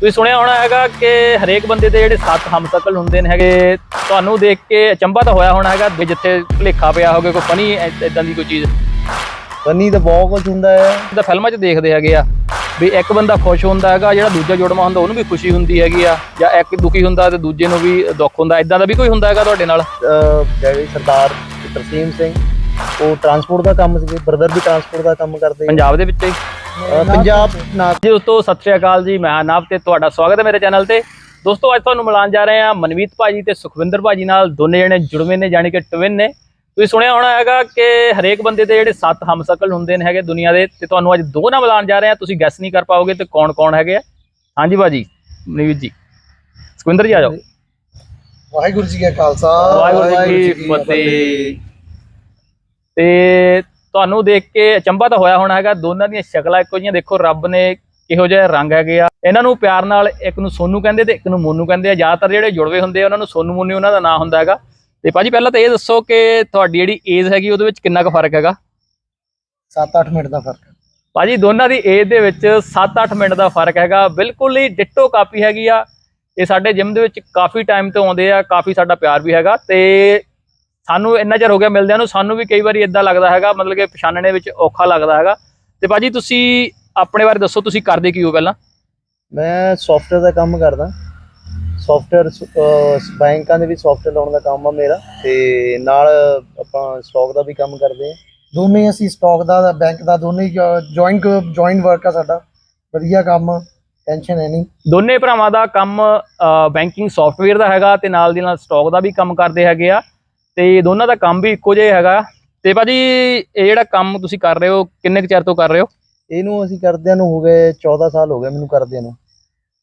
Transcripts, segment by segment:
ਤੁਸੀਂ ਸੁਣਿਆ ਹੋਣਾ ਹੈਗਾ ਕਿ ਹਰੇਕ ਬੰਦੇ ਦੇ ਜਿਹੜੇ ਸੱਤ ਹਮਸ਼ਕਲ ਹੁੰਦੇ ਨੇ ਹੈਗੇ ਤੁਹਾਨੂੰ ਦੇਖ ਕੇ ਅਚੰਭਾ ਤਾਂ ਹੋਇਆ ਹੋਣਾ ਹੈਗਾ ਵੀ ਜਿੱਥੇ ਭੁਲੇਖਾ ਪਿਆ ਹੋਵੇ ਕੋਈ ਫਨੀ ਇਦਾਂ ਦੀ ਕੋਈ ਚੀਜ਼। ਬੰਨੀ ਤਾਂ ਬਹੁਤ ਕੁਝ ਹੁੰਦਾ ਹੈ। ਤਾਂ ਫਿਲਮਾਂ 'ਚ ਦੇਖਦੇ ਹੈਗੇ ਆ ਵੀ ਇੱਕ ਬੰਦਾ ਖੁਸ਼ ਹੁੰਦਾ ਹੈਗਾ ਜਿਹੜਾ ਦੂਜਾ ਜੁੜਵਾ ਹੁੰਦਾ ਉਹਨੂੰ ਵੀ ਖੁਸ਼ੀ ਹੁੰਦੀ ਹੈਗੀ ਆ ਜਾਂ ਇੱਕ ਦੁਖੀ ਹੁੰਦਾ ਤੇ ਦੂਜੇ ਨੂੰ ਵੀ ਦੁੱਖ ਹੁੰਦਾ ਇਦਾਂ ਦਾ ਵੀ ਕੋਈ ਹੁੰਦਾ ਹੈਗਾ ਤੁਹਾਡੇ ਨਾਲ? ਜਿਹੜੇ ਸਰਦਾਰ ਤਰਸੀਮ ਸਿੰਘ ਉਹ ਟਰਾਂਸਪੋਰਟ ਦਾ ਕੰਮ ਸੀ ਬ੍ਰਦਰ ਵੀ ਟਰਾਂਸਪੋਰਟ ਦਾ ਕੰਮ ਕਰਦੇ। ਪੰਜਾਬ ਦੇ ਵਿੱਚ ਹੀ? ਪੰਜਾਬ ਨਾ ਜੀ ਦੋਸਤੋ ਸਤਿ ਸ਼੍ਰੀ ਅਕਾਲ ਜੀ। ਮੈਂ ਨਾਬ ਤੇ ਤੁਹਾਡਾ ਸਵਾਗਤ ਹੈ ਮੇਰੇ ਚੈਨਲ ਤੇ। ਦੋਸਤੋ ਅੱਜ ਤੁਹਾਨੂੰ ਮਿਲਾਨ ਜਾ ਰਹੇ ਹਾਂ ਮਨਵੀਤ ਭਾਜੀ ਤੇ ਸੁਖਵਿੰਦਰ ਭਾਜੀ ਨਾਲ। ਦੋਨੇ ਜਣੇ ਜੁੜਵੇਂ ਨੇ ਜਾਣੀ ਕਿ ਟਵਿਨ ਨੇ। ਤੁਸੀਂ ਸੁਣਿਆ ਹੋਣਾ ਹੈਗਾ ਕਿ ਹਰੇਕ ਬੰਦੇ ਦੇ ਜਿਹੜੇ ਸੱਤ ਹਮਸ਼ਕਲ ਹੁੰਦੇ ਨੇ ਹੈਗੇ ਦੁਨੀਆ ਦੇ ਤੇ ਤੁਹਾਨੂੰ ਅੱਜ ਦੋ ਨਾਲ ਮਿਲਾਨ ਜਾ ਰਹੇ ਹਾਂ। ਤੁਸੀਂ ਗੈਸ ਨਹੀਂ ਕਰ ਪਾਓਗੇ ਤੇ ਕੌਣ ਕੌਣ ਹੈਗੇ ਆ। ਹਾਂਜੀ ਭਾਜੀ ਮਨਵੀਤ ਜੀ। ਸੁਖਵਿੰਦਰ ਜੀ ਆ ਜਾਓ। ਵਾਹਿਗੁਰੂ ਜੀ ਕਾ ਖਾਲਸਾ। ਵਾਹਿਗੁਰੂ ਜੀ ਕੀ ਫਤਿਹ। ਤੇ ਤੁਹਾਨੂੰ ਦੇਖ ਕੇ ਅਚੰਭਾ ਤਾਂ ਹੋਇਆ ਹੋਣਾ ਹੈਗਾ ਦੋਨਾਂ ਦੀਆਂ ਸ਼ਕਲਾਂ ਇੱਕੋ ਜਿਹੀਆਂ। ਦੇਖੋ ਰੱਬ ਨੇ ਕਿਹੋ ਜਿਹਾ ਰੰਗ ਹੈਗੇ ਆ। ਇਹਨਾਂ ਨੂੰ ਪਿਆਰ ਨਾਲ ਇੱਕ ਨੂੰ ਸੋਨੂ ਕਹਿੰਦੇ ਤੇ ਇੱਕ ਨੂੰ ਮੋਨੂ ਕਹਿੰਦੇ ਆ। ਜ਼ਿਆਦਾਤਰ ਜਿਹੜੇ ਜੁੜਵੇ ਹੁੰਦੇ ਆ ਉਹਨਾਂ ਨੂੰ ਸੋਨੂ ਮੋਨੂ ਉਹਨਾਂ ਦਾ ਨਾਂ ਹੁੰਦਾ ਹੈਗਾ। ਤੇ ਭਾਜੀ ਪਹਿਲਾਂ ਤਾਂ ਇਹ ਦੱਸੋ ਕਿ ਤੁਹਾਡੀ ਜਿਹੜੀ ਏਜ ਹੈਗੀ ਉਹਦੇ ਵਿੱਚ ਕਿੰਨਾ ਕੁ ਫ਼ਰਕ ਹੈਗਾ? 7-8 ਮਿੰਟ ਦਾ ਫ਼ਰਕ। ਭਾਜੀ ਦੋਨਾਂ ਦੀ ਏਜ ਦੇ ਵਿੱਚ 7-8 ਮਿੰਟ ਦਾ ਫ਼ਰਕ ਹੈਗਾ। ਬਿਲਕੁਲ ਹੀ ਡਿੱਟੋ ਕਾਪੀ ਹੈਗੀ ਆ। ਇਹ ਸਾਡੇ ਜਿਮ ਦੇ ਵਿੱਚ ਕਾਫੀ ਟਾਈਮ ਤੋਂ ਆਉਂਦੇ ਆ ਕਾਫੀ ਸਾਡਾ ਪਿਆਰ ਵੀ ਹੈਗਾ। ਤੇ ਸਾਨੂੰ ਇੰਨਾ ਚਿਰ ਹੋ ਗਿਆ ਮਿਲਦਿਆਂ ਨੂੰ ਸਾਨੂੰ ਵੀ ਕਈ ਵਾਰੀ ਇਦਾਂ ਲੱਗਦਾ ਹੈਗਾ ਮਤਲਬ ਕਿ ਪਛਾਣਨੇ ਵਿੱਚ ਔਖਾ ਲੱਗਦਾ ਹੈਗਾ। ਤੇ ਭਾਜੀ ਤੁਸੀਂ ਆਪਣੇ ਬਾਰੇ ਦੱਸੋ ਤੁਸੀਂ ਕਰਦੇ ਕੀ ਹੋ ਪਹਿਲਾਂ? ਮੈਂ ਸੌਫਟਵੇਅਰ ਦਾ ਕੰਮ ਕਰਦਾ। ਸੌਫਟਵੇਅਰ ਬੈਂਕਾਂ ਦੇ ਵਿੱਚ ਸੌਫਟਵੇਅਰ ਲਾਉਣ ਦਾ ਕੰਮ ਆ ਮੇਰਾ। ਤੇ ਨਾਲ ਆਪਾਂ ਸਟਾਕ ਦਾ ਵੀ ਕੰਮ ਕਰਦੇ ਆ। ਦੋਨੇ ਅਸੀਂ ਸਟਾਕ ਦਾ ਬੈਂਕ ਦਾ ਦੋਨੇ ਜੁਆਇੰਟ ਜੁਆਇੰਟ ਵਰਕ ਆ ਸਾਡਾ। ਵਧੀਆ ਕੰਮ ਟੈਨਸ਼ਨ ਹੈ ਨਹੀਂ। ਦੋਨੇ ਭਰਾਵਾਂ ਦਾ ਕੰਮ ਬੈਂਕਿੰਗ ਸੌਫਟਵੇਅਰ ਦਾ ਹੈਗਾ ਤੇ ਨਾਲ ਦੀ ਨਾਲ ਸਟਾਕ ਦਾ ਵੀ ਕੰਮ ਕਰਦੇ ਹੈਗੇ ਆ। ਤੇ ਦੋਨਾਂ ਦਾ ਕੰਮ ਵੀ ਇੱਕੋ ਜਿਹਾ ਹੈਗਾ। ਤੇ ਭਾਜੀ ਇਹ ਜਿਹੜਾ ਕੰਮ ਤੁਸੀਂ ਕਰ ਰਹੇ ਹੋ ਕਿੰਨੇ ਕੁ ਚਿਰ ਤੋਂ ਕਰ ਰਹੇ ਹੋ? ਇਹਨੂੰ ਅਸੀਂ ਕਰਦਿਆਂ ਨੂੰ ਹੋ ਗਏ 14 ਸਾਲ ਹੋ ਗਏ ਮੈਨੂੰ ਕਰਦਿਆਂ ਨੂੰ।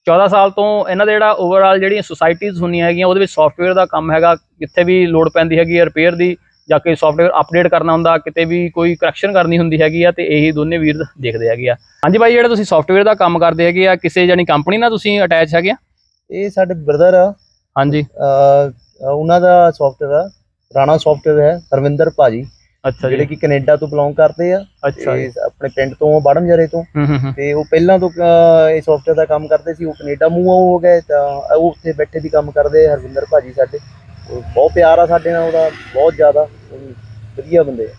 14 ਸਾਲ ਤੋਂ ਇਹਨਾਂ ਦਾ ਜਿਹੜਾ ਓਵਰਆਲ ਜਿਹੜੀਆਂ ਸੁਸਾਇਟੀਆਂ ਹੁੰਦੀਆਂ ਹੈਗੀਆਂ ਉਹਦੇ ਵਿੱਚ ਸੌਫਟਵੇਅਰ ਦਾ ਕੰਮ ਹੈਗਾ। ਕਿੱਥੇ ਵੀ ਲੋਡ ਪੈਂਦੀ ਹੈਗੀ ਹੈ ਰਿਪੇਅਰ ਦੀ ਜਾਂ ਕੋਈ ਸੌਫਟਵੇਅਰ ਅਪਡੇਟ ਕਰਨਾ ਹੁੰਦਾ ਕਿਤੇ ਵੀ ਕੋਈ ਕਰੈਕਸ਼ਨ ਕਰਨੀ ਹੁੰਦੀ ਹੈਗੀ ਆ ਤੇ ਇਹੀ ਦੋਨੇ ਵੀਰ ਦੇਖਦੇ ਹੈਗੇ ਆ। ਹਾਂਜੀ ਭਾਈ ਜਿਹੜਾ ਤੁਸੀਂ ਸੌਫਟਵੇਅਰ ਦਾ ਕੰਮ ਕਰਦੇ ਹੈਗੇ ਆ ਕਿਸੇ ਜਾਨੀ ਕੰਪਨੀ ਨਾਲ ਤੁਸੀਂ ਅਟੈਚ ਹੈਗੇ ਆ? ਇਹ ਸਾਡੇ ਬ੍ਰਦਰ ਆ। ਹਾਂਜੀ। ਉਹਨਾਂ ਦਾ ਸੌਫਟਵੇਅਰ ਆ। ਰਾਣਾ ਸੌਫਟਵੇਅਰ ਹੈ ਹਰਵਿੰਦਰ ਭਾਜੀ ਅੱਛਾ ਜਿਹੜੇ ਕਿ ਕੈਨੇਡਾ ਤੋਂ ਬਿਲੋਂਗ ਕਰਦੇ ਆ ਅੱਛਾ ਜੀ। ਤੇ ਆਪਣੇ ਪਿੰਡ ਤੋਂ ਬਾੜਮਜਰੇ ਤੋਂ। ਹੂੰ ਹੂੰ ਹੂੰ। ਤੇ ਉਹ ਪਹਿਲਾਂ ਤੋਂ ਇਹ ਸੌਫਟਵੇਅਰ ਦਾ ਕੰਮ ਕਰਦੇ ਸੀ ਉਹ ਕੈਨੇਡਾ ਮੂੰਹ ਹੋ ਗਏ ਤਾਂ ਉਹ ਉੱਥੇ ਬੈਠੇ ਵੀ ਕੰਮ ਕਰਦੇ ਆ, ਹਰਵਿੰਦਰ ਭਾਜੀ ਸਾਡੇ। ਉਹ ਬਹੁਤ ਪਿਆਰ ਆ ਸਾਡੇ ਨਾਲ ਉਹਦਾ ਬਹੁਤ ਜ਼ਿਆਦਾ ਉਹ ਵਧੀਆ ਬੰਦੇ ਆ।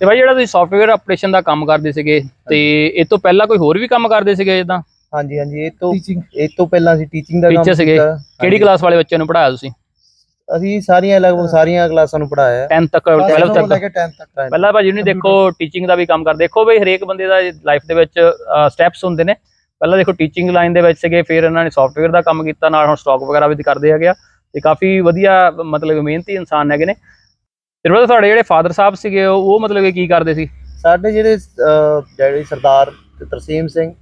ਤੇ ਭਾਈ ਜਿਹੜਾ ਤੁਸੀਂ ਸੌਫਟਵੇਅਰ ਆਪਰੇਸ਼ਨ ਦਾ ਕੰਮ ਕਰਦੇ ਸੀਗੇ ਤੇ ਇਹ ਤੋਂ ਪਹਿਲਾਂ ਕੋਈ ਹੋਰ ਵੀ ਕੰਮ ਕਰਦੇ ਸੀਗੇ ਜਿੱਦਾਂ ਹਾਂਜੀ ਹਾਂਜੀ ਇਹ ਤੋਂ ਇਹ ਤੋਂ ਪਹਿਲਾਂ ਅਸੀਂ ਟੀਚਿੰਗ ਦਾ ਕੰਮ। ਕੀਤਾ। ਕਿਹੜੀ। ਕਲਾਸ ਵਾਲੇ ਬੱਚਿਆਂ ਨੂੰ ਪੜਾਇਆ ਤੁਸੀਂ? ਅਸੀਂ ਸਾਰੀਆਂ ਲਗਭਗ ਸਾਰੀਆਂ ਕਲਾਸਾਂ ਨੂੰ ਪੜਾਇਆ 10th ਤੱਕ 12th ਤੋਂ ਤੱਕ। ਲੈ ਕੇ 10th ਤੱਕ। ਪਹਿਲਾਂ ਭਾਜੀ ਨੂੰ ਦੇਖੋ ਟੀਚਿੰਗ ਦਾ ਵੀ ਕੰਮ ਕਰ ਦੇਖੋ ਬਈ ਹਰੇਕ ਬੰਦੇ ਦਾ ਲਾਈਫ ਦੇ ਵਿੱਚ ਸਟੈਪਸ ਹੁੰਦੇ ਨੇ। ਪਹਿਲਾਂ ਦੇਖੋ ਟੀਚਿੰਗ ਲਾਈਨ ਦੇ ਵਿੱਚ ਸੀਗੇ ਫਿਰ ਇਹਨਾਂ ਨੇ ਸੌਫਟਵੇਅਰ ਦਾ ਕੰਮ ਕੀਤਾ ਨਾਲ ਹੁਣ ਸਟਾਕ ਵਗੈਰਾ ਵੀ ਕਰਦੇ ਹੈਗੇ ਆ। ਤੇ ਕਾਫੀ ਵਧੀਆ ਮਤਲਬ ਮਿਹਨਤੀ ਇਨਸਾਨ ਹੈਗੇ ਨੇ। ਤੇ brother ਤੁਹਾਡੇ ਜਿਹੜੇ ਫਾਦਰ ਸਾਹਿਬ ਸੀਗੇ ਉਹ ਮਤਲਬ ਕਿ ਕੀ ਕਰਦੇ ਸੀ? ਸਾਡੇ ਜਿਹੜੇ ਡੈਡੀ ਸਰਦਾਰ ਤਰਸੀਮ ਸਿੰਘ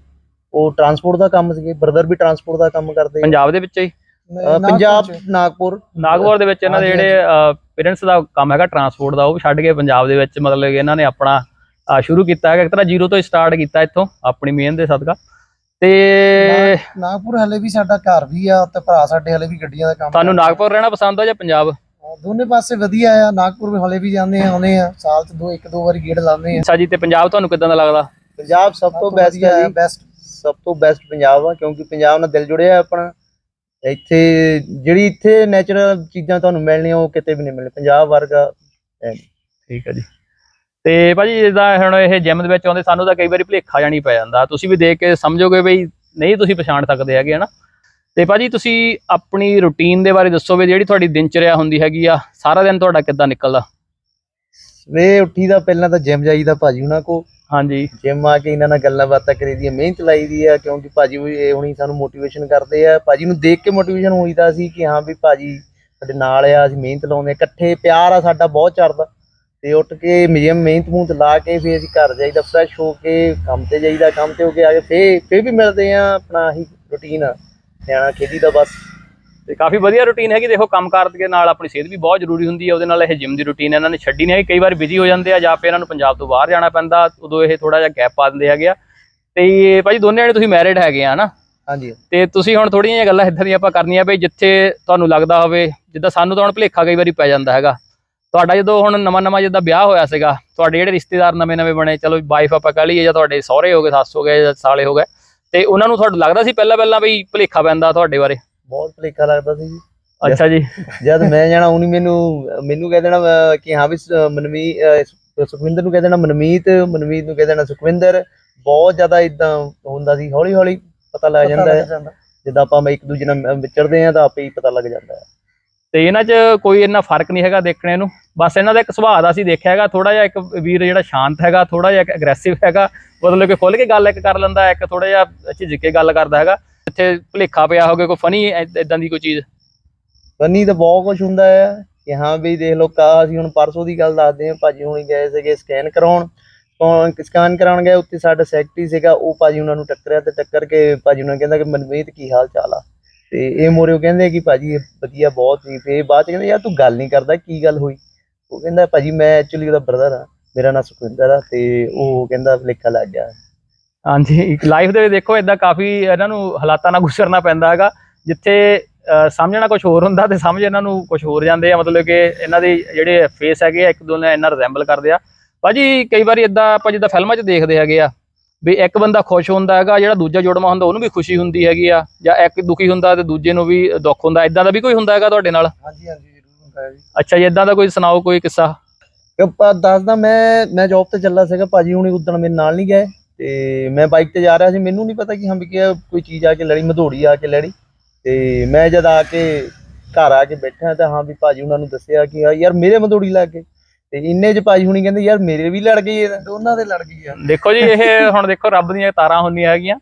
ਉਹ ਟਰਾਂਸਪੋਰਟ ਦਾ ਕੰਮ ਸੀਗੇ। ਬ੍ਰਦਰ ਵੀ ਟਰਾਂਸਪੋਰਟ ਦਾ ਕੰਮ ਕਰਦੇ। ਪੰਜਾਬ ਦੇ ਵਿੱਚ ਹੀ? ਪੰਜਾਬ ਨਾਗਪੁਰ। ਨਾਗਪੁਰ ਦੇ ਵਿੱਚ ਇਹਨਾਂ ਦੇ ਹਾਂਜੀ, ਜਿਹੜੇ ਪੇਰੈਂਟਸ ਦਾ ਕੰਮ ਹੈਗਾ ਟਰਾਂਸਪੋਰਟ ਦਾ ਉਹ ਛੱਡ ਕੇ ਪੰਜਾਬ ਦੇ ਵਿੱਚ ਮਤਲਬ ਕਿ ਇਹਨਾਂ ਨੇ ਆਪਣਾ ਸ਼ੁਰੂ ਕੀਤਾ ਹੈਗਾ। ਇੱਕ ਤਰ੍ਹਾਂ ਜ਼ੀਰੋ ਤੋਂ ਸਟਾਰਟ ਕੀਤਾ ਇੱਥੋਂ ਆਪਣੀ ਮਿਹਨਤ ਦੇ ਸਦਕਾ। ਤੇ ਨਾਗਪੁਰ ਹਲੇ ਵੀ ਸਾਡਾ ਘਰ ਵੀ ਆ ਤੇ ਭਰਾ ਸਾਡੇ ਹਲੇ ਵੀ ਗੱਡੀਆਂ ਦਾ ਕੰਮ ਤੁਹਾਨੂੰ ਕਰਦੇ। ਨਾਗਪੁਰ ਰਹਿਣਾ ਪਸੰਦ ਆ ਜਾਂ ਪੰਜਾਬ? ਹਾਂ, ਦੋਨੇ ਪਾਸੇ ਵਧੀਆ ਆ ਨਾਗਪੁਰ ਵੀ ਹਲੇ ਵੀ ਜਾਂਦੇ ਆ ਆਉਂਦੇ ਆ। ਸਾਲ ਚ ਦੋ ਇੱਕ ਦੋ ਵਾਰੀ ਗੇੜ ਲਾਉਂਦੇ ਆ। ਅੱਛਾ ਜੀ ਤੇ ਪੰਜਾਬ ਤੁਹਾਨੂੰ ਕਿਦਾਂ ਦਾ ਲੱਗਦਾ? ਪੰਜਾਬ ਸਭ ਤੋਂ ਬੈਸਟ ਹੈ ਬੈਸਟ ਸਭ ਤੋਂ ਬੈਸਟ ਪੰਜਾਬ ਆ ਕਿਉਂਕਿ ਪੰਜਾਬ ਨਾਲ ਦਿਲ ਜੁੜਿਆ ਆਪਣਾ। ਇੱਥੇ ਜਿਹੜੀ ਇੱਥੇ ਨੈਚੁਰਲ ਚੀਜ਼ਾਂ ਤੁਹਾਨੂੰ ਮਿਲਣੀਆਂ, ਉਹ ਕਿਤੇ ਵੀ ਨਹੀਂ ਮਿਲਣੀਆਂ। ਪੰਜਾਬ ਵਰਗਾ ਠੀਕ ਹੈ ਜੀ। ਤੇ ਭਾਜੀ, ਜਿੱਦਾਂ ਹੁਣ ਇਹ ਜਿਮ ਦੇ ਵਿੱਚ ਆਉਂਦੇ, ਸਾਨੂੰ ਤਾਂ ਕਈ ਵਾਰੀ ਭੁਲੇਖਾ ਜਾਣੀ ਪੈ ਜਾਂਦਾ। ਤੁਸੀਂ ਵੀ ਦੇਖ ਕੇ ਸਮਝੋਗੇ ਬਈ ਨਹੀਂ, ਤੁਸੀਂ ਪਛਾਣ ਸਕਦੇ ਹੈਗੇ, ਹਨਾ? ਤੇ ਭਾਜੀ, ਤੁਸੀਂ ਆਪਣੀ ਰੁਟੀਨ ਦੇ ਬਾਰੇ ਦੱਸੋ ਵੀ ਜਿਹੜੀ ਤੁਹਾਡੀ ਦਿਨਚਰਿਆ ਹੁੰਦੀ ਹੈਗੀ ਆ, ਸਾਰਾ ਦਿਨ ਤੁਹਾਡਾ ਕਿੱਦਾਂ ਨਿਕਲਦਾ? ਵੇ ਉੱਠੀ ਦਾ ਪਹਿਲਾਂ ਤਾਂ ਜਿਮ ਜਾਈਦਾ ਭਾਜੀ ਉਹਨਾਂ ਕੋ ਹਾਂਜੀ। ਜਿਮ ਆ ਕੇ ਇਹਨਾਂ ਨਾਲ ਗੱਲਾਂ ਬਾਤਾਂ ਕਰੀਦੀਆਂ ਮਿਹਨਤ ਲਾਈਦੀ ਆ ਕਿਉਂਕਿ ਭਾਜੀ ਵੀ ਇਹ ਹੁਣੀ ਸਾਨੂੰ ਮੋਟੀਵੇਸ਼ਨ ਕਰਦੇ ਆ। ਭਾਜੀ ਨੂੰ ਦੇਖ ਕੇ ਮੋਟੀਵੇਸ਼ਨ ਹੋਈਦਾ ਸੀ ਕਿ ਹਾਂ ਵੀ ਭਾਜੀ ਸਾਡੇ ਨਾਲ ਆ ਅਸੀਂ ਮਿਹਨਤ ਲਾਉਂਦੇ ਇਕੱਠੇ ਪਿਆਰ ਆ ਸਾਡਾ ਬਹੁਤ ਚੜਦਾ ਤੇ ਉੱਠ ਕੇ ਜਿਮ ਮਿਹਨਤ ਮੂਹਨਤ ਲਾ ਕੇ ਫਿਰ ਅਸੀਂ ਘਰ ਜਾਈਦਾ ਫਰੈਸ਼ ਹੋ ਕੇ ਕੰਮ ਤੇ ਜਾਈਦਾ ਕੰਮ ਤੇ ਹੋ ਕੇ ਆ ਕੇ ਫੇਰ ਫੇਰ ਵੀ ਮਿਲਦੇ ਆ ਆਪਣਾ ਆਹੀ ਰੁਟੀਨ ਆ। ਨਿਆਣਾ ਖੇਡੀ ਦਾ ਬਸ। ਤੇ ਕਾਫੀ ਵਧੀਆ ਰੁਟੀਨ ਹੈਗੀ। ਦੇਖੋ ਕੰਮਕਾਰ ਦੇ ਨਾਲ ਆਪਣੀ ਸਿਹਤ ਵੀ ਬਹੁਤ ਜ਼ਰੂਰੀ ਹੁੰਦੀ ਹੈ। ਉਹਦੇ ਨਾਲ ਇਹ ਜਿਮ ਦੀ ਰੁਟੀਨ ਇਹਨਾਂ ਨੇ ਛੱਡੀ ਨਹੀਂ ਹੈਗੀ। ਕਈ ਵਾਰ ਬਿਜ਼ੀ ਹੋ ਜਾਂਦੇ ਆ ਜਾਂ ਫਿਰ ਇਹਨਾਂ ਨੂੰ ਪੰਜਾਬ ਤੋਂ ਬਾਹਰ ਜਾਣਾ ਪੈਂਦਾ। ਉਦੋਂ ਇਹ ਥੋੜਾ ਜਿਹਾ ਗੈਪ ਪਾ ਦਿੰਦੇ ਹੈਗੇ ਆ। ਤੇ ਭਾਜੀ ਦੋਨੇ ਜਣੇ ਤੁਸੀਂ ਮੈਰਿਡ ਹੈਗੇ ਆ ਹਨਾ ਹਾਂਜੀ। ਤੇ ਤੁਸੀਂ ਹੁਣ ਥੋੜੀਆਂ ਜਿਹੀਆਂ ਗੱਲਾਂ ਇਦਾਂ ਦੀਆਂ ਆਪਾਂ ਕਰਨੀਆਂ ਬਈ ਜਿੱਥੇ ਤੁਹਾਨੂੰ ਲੱਗਦਾ ਹੋਵੇ ਜਿੱਦਾਂ ਸਾਨੂੰ ਤਾਂ ਹੁਣ ਭੁਲੇਖਾ ਕਈ ਵਾਰੀ ਪੈ ਜਾਂਦਾ ਹੈਗਾ। ਤੁਹਾਡਾ ਜਦੋਂ ਹੁਣ ਨਵਾਂ ਨਵਾਂ ਜਿੱਦਾਂ ਵਿਆਹ ਹੋਇਆ ਸੀਗਾ ਤੁਹਾਡੇ ਜਿਹੜੇ ਰਿਸ਼ਤੇਦਾਰ ਨਵੇਂ ਨਵੇਂ ਬਣੇ ਚਲੋ ਵਾਈਫ ਆਪਾਂ ਕਹ ਲਈਏ ਜਾਂ ਤੁਹਾਡੇ ਸਹੁਰੇ ਹੋ ਗਏ ਸੱਸ ਹੋ ਗਏ ਜਾਂ ਸਾਲੇ ਹੋ ਗਏ ਤੇ ਉਹਨਾਂ ਨੂੰ ਤੁਹਾਨੂੰ ਲੱਗਦਾ ਸੀ ਪਹਿਲਾਂ ਪਹਿਲਾਂ ਵੀ ਭੁਲੇਖਾ ਪੈਂਦਾ ਤੁਹਾਡੇ ਬਾਰੇ? ਬਹੁਤ ਭਲੇਖਾ ਲੱਗਦਾ ਸੀ ਜੀ। ਅੱਛਾ ਜੀ। ਜਦ ਮੈਂ ਜਾਣਾ ਉਹਨੇ ਮੈਨੂੰ ਮੈਨੂੰ ਕਹਿ ਦੇਣਾ ਕਿ ਹਾਂ ਵੀ ਮਨਮੀ ਸੁਖਵਿੰਦਰ ਨੂੰ ਕਹਿ ਦੇਣਾ ਮਨਮੀਤ ਮਨਮੀਤ ਨੂੰ ਕਹਿ ਦੇਣਾ ਸੁਖਵਿੰਦਰ। ਬਹੁਤ ਜ਼ਿਆਦਾ ਇਦਾਂ ਹੁੰਦਾ ਸੀ ਹੌਲੀ ਹੌਲੀ ਪਤਾ ਲੱਗ ਜਾਂਦਾ ਹੈ। ਜਾਂਦਾ। ਆਪਾਂ ਇੱਕ ਦੂਜੇ ਨਾਲ ਵਿਚਰਦੇ ਆ ਤਾਂ ਆਪੇ ਹੀ ਪਤਾ ਲੱਗ ਜਾਂਦਾ ਹੈ। ਤੇ ਇਹਨਾਂ 'ਚ ਕੋਈ ਇੰਨਾ ਫ਼ਰਕ ਨਹੀਂ ਹੈਗਾ ਦੇਖਣੇ ਨੂੰ। ਬਸ ਇਹਨਾਂ ਦਾ ਇੱਕ ਸੁਭਾਅ ਦਾ ਅਸੀਂ ਦੇਖਿਆ ਹੈਗਾ ਥੋੜਾ ਜਿਹਾ ਇੱਕ ਵੀਰ ਜਿਹੜਾ ਸ਼ਾਂਤ ਹੈਗਾ ਥੋੜਾ ਜਿਹਾ ਇੱਕ ਅਗਰੈਸਿਵ ਹੈਗਾ। ਮਤਲਬ ਕਿ ਖੁੱਲ ਕੇ ਗੱਲ ਇੱਕ ਕਰ ਲੈਂਦਾ ਇੱਕ ਥੋੜਾ ਜਿਹਾ ਝਿਜਕ ਕੇ ਗੱਲ ਕਰਦਾ ਹੈਗਾ। ਇੱਥੇ ਭੁਲੇਖਾ ਪਿਆ ਹੋਵੇ ਕੋਈ ਫਨੀ ਇਦਾਂ ਦੀ ਕੋਈ ਚੀਜ਼? ਫਨੀ ਤਾਂ ਬਹੁਤ ਕੁਝ ਹੁੰਦਾ ਹੈ ਕਿ ਹਾਂ ਵੀ ਦੇਖ ਲਓ, ਕਾ ਅਸੀਂ ਹੁਣ ਪਰਸੋਂ ਦੀ ਗੱਲ ਦੱਸਦੇ ਹਾਂ, ਭਾਜੀ ਹੁਣੀ ਗਏ ਸੀਗੇ ਸਕੈਨ ਕਰਾਉਣ। ਸਕੈਨ ਕਰਾਉਣ ਗਏ, ਉੱਥੇ ਸਾਡਾ ਸੈਕਟਰੀ ਸੀਗਾ, ਉਹ ਭਾਜੀ ਉਹਨਾਂ ਨੂੰ ਟੱਕਰਿਆ ਤੇ ਟੱਕਰ ਕੇ ਭਾਜੀ ਉਹਨਾਂ ਕਹਿੰਦਾ ਕਿ ਮਨਮੀਤ, ਕੀ ਹਾਲ ਚਾਲ ਆ? ਤੇ ਇਹ ਮੋਰੇ ਉਹ ਕਹਿੰਦੇ ਕਿ ਭਾਜੀ ਇਹ ਵਧੀਆ ਬਹੁਤ ਸੀ ਫੇਰ ਬਾਅਦ ਚ ਕਹਿੰਦੇ, ਯਾਰ ਤੂੰ ਗੱਲ ਨਹੀਂ ਕਰਦਾ, ਕੀ ਗੱਲ ਹੋਈ? ਉਹ ਕਹਿੰਦਾ, ਭਾਜੀ ਮੈਂ ਐਕਚੁਅਲੀ ਉਹਦਾ ਬ੍ਰਦਰ ਆ, ਮੇਰਾ ਨਾਮ ਸੁਖਵਿੰਦਰ ਆ, ਤੇ ਉਹ ਕਹਿੰਦਾ ਲੇਖਾ ਲੱਗ ਗਿਆ। ਹਾਂਜੀ ਲਾਈਫ ਦੇ ਵਿੱਚ ਦੇਖੋ ਇਦਾਂ ਕਾਫੀ ਇਹਨਾਂ ਨੂੰ ਹਾਲਾਤਾਂ ਨਾਲ ਗੁਜ਼ਰਨਾ ਪੈਂਦਾ ਹੈਗਾ। ਜਿੱਥੇ ਸਮਝਣਾ ਕੁਝ ਹੋਰ ਹੁੰਦਾ ਤੇ ਸਮਝ ਇਹਨਾਂ ਨੂੰ ਕੁਝ ਹੋਰ ਜਾਂਦੇ ਆ। ਮਤਲਬ ਕਿ ਇਹਨਾਂ ਦੇ ਜਿਹੜੇ ਫੇਸ ਹੈਗੇ ਆ ਇੱਕ ਦੂਜੇ ਨਾਲ ਇਹਨਾਂ ਰਿਜ਼ੈਂਬਲ ਕਰਦੇ ਆ। ਭਾਜੀ ਕਈ ਵਾਰੀ ਇਦਾਂ ਆਪਾਂ ਜਿੱਦਾਂ ਫਿਲਮਾਂ 'ਚ ਦੇਖਦੇ ਹੈਗੇ ਆ ਵੀ ਇੱਕ ਬੰਦਾ ਖੁਸ਼ ਹੁੰਦਾ ਹੈਗਾ ਜਿਹੜਾ ਦੂਜਾ ਜੁੜਵਾ ਹੁੰਦਾ ਉਹਨੂੰ ਵੀ ਖੁਸ਼ੀ ਹੁੰਦੀ ਹੈਗੀ ਆ। ਜਾਂ ਇੱਕ ਦੁਖੀ ਹੁੰਦਾ ਤੇ ਦੂਜੇ ਨੂੰ ਵੀ ਦੁੱਖ ਹੁੰਦਾ। ਇਦਾਂ ਦਾ ਵੀ ਕੋਈ ਹੁੰਦਾ ਹੈਗਾ ਤੁਹਾਡੇ ਨਾਲ? ਹਾਂਜੀ ਹਾਂਜੀ ਜ਼ਰੂਰ ਹੁੰਦਾ ਹੈ ਜੀ। ਅੱਛਾ ਜੀ ਇਦਾਂ ਦਾ ਕੋਈ ਸੁਣਾਓ ਕੋਈ ਕਿੱਸਾ? ਦੱਸਦਾ ਮੈਂ ਮੈਂ ਜੌਬ ਤੇ ਚੱਲਾ ਸੀਗਾ ਭਾਜੀ ਹੁਣੀ ਉਦੋਂ ਮੇਰੇ ਨਾਲ ਨਹੀਂ ਗਏ। ਤੇ ਮੈਂ ਬਾਈਕ ਤੇ ਜਾ ਰਿਹਾ ਸੀ, ਮੈਨੂੰ ਨਹੀਂ ਪਤਾ ਕਿ ਹਾਂ ਵੀ ਕਿ ਕੋਈ ਚੀਜ਼ ਆ ਕੇ ਲੜੀ, ਮਧੋੜੀ ਆ ਕੇ ਲੜੀ। ਤੇ ਮੈਂ ਜਦ ਆ ਕੇ ਘਰ ਆ ਕੇ ਬੈਠਾ ਤਾਂ ਹਾਂ ਵੀ ਭਾਜੀ ਉਹਨਾਂ ਨੂੰ ਦੱਸਿਆ ਕਿ ਯਾਰ ਮੇਰੇ ਮਧੋੜੀ ਲੱਗ ਗਈ ਤੇ ਇੰਨੇ ਚ ਭਾਜੀ ਹੁਣੀ ਕਹਿੰਦੇ, ਯਾਰ ਮੇਰੇ ਵੀ ਲੜ ਗਈ ਇਹ ਦੋਨਾਂ ਦੇ ਲੜ ਗਈ ਆ। ਦੇਖੋ ਜੀ, ਇਹ ਹੁਣ ਦੇਖੋ ਰੱਬ ਦੀਆਂ ਤਾਰਾਂ ਹੁੰਦੀਆਂ ਹੈਗੀਆਂ।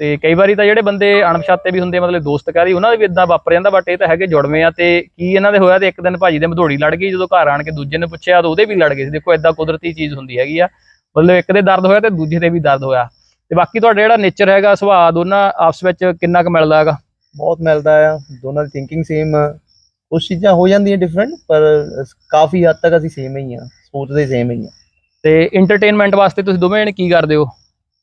ਤੇ ਕਈ ਵਾਰੀ ਤਾਂ ਜਿਹੜੇ ਬੰਦੇ ਅਣਪਛਾਤੇ ਵੀ ਹੁੰਦੇ ਮਤਲਬ ਦੋਸਤ ਕਹਦੀ ਉਹਨਾਂ ਦੇ ਵੀ ਇਦਾਂ ਵਾਪਰ ਜਾਂਦਾ ਬਟ ਇਹ ਤਾਂ ਹੈਗੇ ਜੁੜਵੇਂ ਆ। ਤੇ ਕੀ ਇਹਨਾਂ ਦੇ ਹੋਇਆ ਤੇ ਇੱਕ ਦਿਨ ਭਾਜੀ ਦੇ ਮਧੋੜੀ ਲੜ ਗਈ, ਜਦੋਂ ਘਰ ਆਣ ਕੇ ਦੂਜੇ ਨੇ ਪੁੱਛਿਆ ਤਾਂ ਉਹਦੇ ਵੀ ਲੜ ਗਏ ਸੀ। ਦੇਖੋ ਇਦਾਂ ਕੁਦਰਤੀ ਚੀਜ਼ ਹੁੰਦੀ ਹੈਗੀ ਆ। ਮਤਲਬ ਇੱਕ ਦੇ ਦਰਦ ਹੋਇਆ ਤੇ ਦੂਜੇ ਦੇ ਵੀ ਦਰਦ ਹੋਇਆ। ਤੇ ਬਾਕੀ ਤੁਹਾਡਾ ਜਿਹੜਾ ਨੇਚਰ ਹੈਗਾ ਸੁਭਾਅ ਦੋਨਾਂ ਆਪਸ ਵਿੱਚ ਕਿੰਨਾ ਕੁ ਮਿਲਦਾ ਹੈਗਾ? ਬਹੁਤ ਮਿਲਦਾ ਆ। ਦੋਨਾਂ ਦੀ ਥਿੰਕਿੰਗ ਸੇਮ ਕੁਝ ਚੀਜ਼ਾਂ ਹੋ ਜਾਂਦੀਆਂ ਡਿਫਰੈਂਟ ਪਰ ਕਾਫੀ ਹੱਦ ਤੱਕ ਅਸੀਂ ਸੇਮ ਹੀ ਆ। ਸੋਚਦੇ ਸੇਮ ਹੀ ਆ। ਤੇ ਐਂਟਰਟੇਨਮੈਂਟ ਵਾਸਤੇ ਤੁਸੀਂ ਦੋਵੇਂ ਜਣੇ ਕੀ ਕਰਦੇ ਹੋ?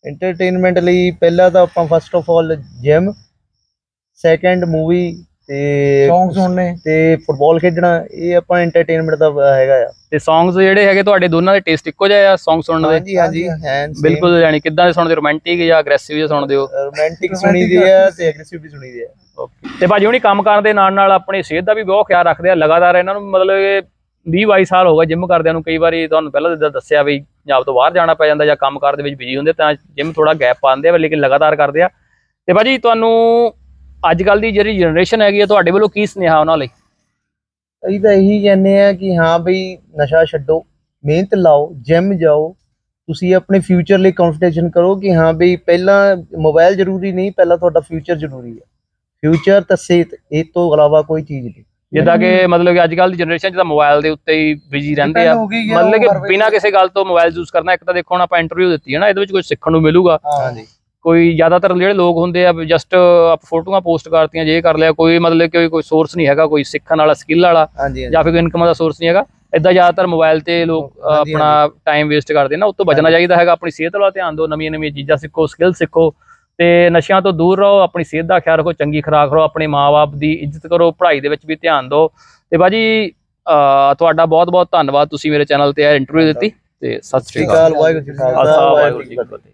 ਐਂਟਰਟੇਨਮੈਂਟ ਲਈ ਪਹਿਲਾਂ ਤਾਂ ਆਪਾਂ first of all gym second movie ਤੇ Song ਸੁਣਨੇ। ਤੇ ਫੁੱਟਬਾਲ ਖੇਡਣਾ ਇਹ ਆਪਾਂ ਐਂਟਰਟੇਨਮੈਂਟ ਦਾ ਹੈਗਾ ਆ। ਤੇ ਸੌਂਗਸ ਜਿਹੜੇ ਹੈਗੇ ਤੁਹਾਡੇ ਦੋਨਾਂ ਦੇ ਟੇਸਟ ਇੱਕੋ ਜਿਹਾ ਆ Song ਸੁਣਨ ਦੇ? ਹਾਂਜੀ ਹਾਂਜੀ ਹੈਂਡ ਬਿਲਕੁਲ ਯਾਨੀ ਕਿੱਦਾਂ ਦੇ ਸੁਣਦੇ ਰੋਮਾਂਟਿਕ ਜਾਂ ਅਗਰੈਸਿਵ ਜਾਂ ਸੁਣਦੇ ਹੋ? ਰੋਮਾਂਟਿਕ ਸੁਣੀ ਦੀ ਆ ਤੇ ਐਗਰੈਸਿਵ ਵੀ ਸੁਣੀ ਦੀ ਆ। ਤੇ ਭਾਜੀ ਹੁਣੀ ਕੰਮ ਕਰਨ ਦੇ ਨਾਲ ਨਾਲ ਆਪਣੀ ਸਿਹਤ ਦਾ ਵੀ ਬਹੁਤ ਖਿਆਲ ਰੱਖਦੇ ਆ। ਲਗਾਤਾਰ ਇਹਨਾਂ ਨੂੰ ਮਤਲਬ ਕਿ 20 22 ਸਾਲ ਹੋ ਗਏ ਜਿਮ ਕਰਦਿਆਂ ਨੂੰ ਕਈ ਵਾਰੀ ਤੁਹਾਨੂੰ ਪਹਿਲਾਂ ਜਿੱਦਾਂ ਦੱਸਿਆ ਵੀ ਪੰਜਾਬ ਤੋਂ ਬਾਹਰ ਜਾਣਾ ਪੈ ਜਾਂਦਾ ਜਾਂ ਕੰਮ ਕਾਰ ਦੇ ਵਿੱਚ ਬਿਜ਼ੀ ਹੁੰਦੇ ਤਾਂ ਜਿਮ ਥੋੜਾ ਗੈਪ ਪਾਉਂਦੇ ਆ ਲੇਕਿਨ ਲਗਾਤਾਰ ਕਰਦੇ ਆ। ਤੇ ਭਾਜੀ ਤੁਹਾਨੂੰ ਅੱਜ ਕੱਲ ਦੀ ਜਿਹੜੀ ਜਨਰੇਸ਼ਨ ਹੈਗੀ ਆ ਤੁਹਾਡੇ ਵੱਲੋਂ ਕੀ ਸੁਨੇਹਾ ਉਹਨਾਂ ਲਈ? ਅਸੀਂ ਤਾਂ ਇਹੀ ਕਹਿੰਦੇ ਆ ਕਿ ਹਾਂ ਬਈ ਨਸ਼ਾ ਛੱਡੋ ਮਿਹਨਤ ਲਾਓ ਜਿਮ ਜਾਓ। ਤੁਸੀਂ ਆਪਣੇ ਫਿਊਚਰ ਲਈ ਕੰਪੀਟੀਸ਼ਨ ਕਰੋ ਕਿ ਹਾਂ ਬਈ ਪਹਿਲਾਂ ਮੋਬਾਈਲ ਜ਼ਰੂਰੀ ਨਹੀਂ ਪਹਿਲਾਂ ਤੁਹਾਡਾ ਫਿਊਚਰ ਜ਼ਰੂਰੀ ਹੈ। ਫਿਊਚਰ ਤਾਂ ਸਿਹਤ ਇਹ ਤੋਂ ਇਲਾਵਾ ਕੋਈ ਚੀਜ਼ ਨਹੀਂ। ਜਿੱਦਾਂ ਕਿ ਮਤਲਬ ਕਿ ਅੱਜ ਕੱਲ ਦੀ ਜਨਰੇਸ਼ਨ ਜਿਹਦਾ ਮੋਬਾਈਲ ਦੇ ਉੱਤੇ ਹੀ ਬਿਜ਼ੀ ਰਹਿੰਦੇ ਆ। ਹੋ ਮਤਲਬ ਕਿ ਬਿਨਾਂ ਕਿਸੇ ਗੱਲ ਤੋਂ ਮੋਬਾਈਲ ਯੂਜ਼ ਕਰਨਾ ਇੱਕ ਤਾਂ ਦੇਖੋ ਹੁਣ ਆਪਾਂ ਇੰਟਰਵਿਊ ਦਿੱਤੀ ਹੈ ਨਾ ਇਹਦੇ ਵਿੱਚ ਕੁਝ ਸਿੱਖਣ ਨੂੰ ਮਿਲੂਗਾ। ਹਾਂਜੀ। ਕੋਈ ਜ਼ਿਆਦਾਤਰ ਜਿਹੜੇ ਲੋਕ ਹੁੰਦੇ ਆ ਜਸਟ ਫੋਟੋਆਂ ਪੋਸਟ ਕਰਤੀਆਂ ਜੇ ਕਰ ਲਿਆ ਕੋਈ ਮਤਲਬ ਕਿ ਕੋਈ ਸੋਰਸ ਨਹੀਂ ਹੈਗਾ ਕੋਈ ਸਿੱਖਣ ਵਾਲਾ ਸਕਿੱਲ ਵਾਲਾ ਜਾਂ ਫਿਰ ਕੋਈ ਇਨਕਮ ਦਾ ਸੋਰਸ ਨਹੀਂ ਹੈਗਾ ਇਦਾਂ ਜ਼ਿਆਦਾਤਰ ਮੋਬਾਈਲ ਤੇ ਲੋਕ ਆਪਣਾ ਟਾਈਮ ਵੇਸਟ ਕਰਦੇ ਨੇ ਉਹ ਤੋਂ ਬਚਣਾ ਚਾਹੀਦਾ ਹੈਗਾ ਆਪਣੀ ਸਿਹਤ ਵੱਲ ਧਿਆਨ ਦਿਓ ਨਵੀਆਂ ਨਵੀਆਂ ਚੀਜ਼ਾਂ ਸਿੱਖੋ ਸਕਿੱਲ ਸਿੱਖੋ ਤੇ ਨਸ਼ਿਆਂ ਤੋਂ ਦੂਰ ਰਹੋ ਆਪਣੀ ਸਿਹਤ ਦਾ ਖਿਆਲ ਰੱਖੋ ਚੰਗੀ ਖੁਰਾਕ ਕਰੋ ਆਪਣੇ ਮਾਪੇ ਦੀ ਇੱਜ਼ਤ ਕਰੋ ਪੜ੍ਹਾਈ ਦੇ ਵਿੱਚ ਵੀ ਧਿਆਨ ਦਿਓ ਤੇ ਬਾਜੀ ਤੁਹਾਡਾ ਬਹੁਤ ਬਹੁਤ ਧੰਨਵਾਦ ਤੁਸੀਂ ਮੇਰੇ ਚੈਨਲ ਤੇ ਇਹ ਇੰਟਰਵਿਊ ਦਿੱਤੀ ਤੇ ਸਤਿ ਸ਼੍ਰੀ ਅਕਾਲ। ਵਾਹਿਗੁਰੂ ਜੀ ਕਾ ਖਾਲਸਾ ਵਾਹਿਗੁਰੂ ਜੀ ਕੀ ਫਤਿਹ।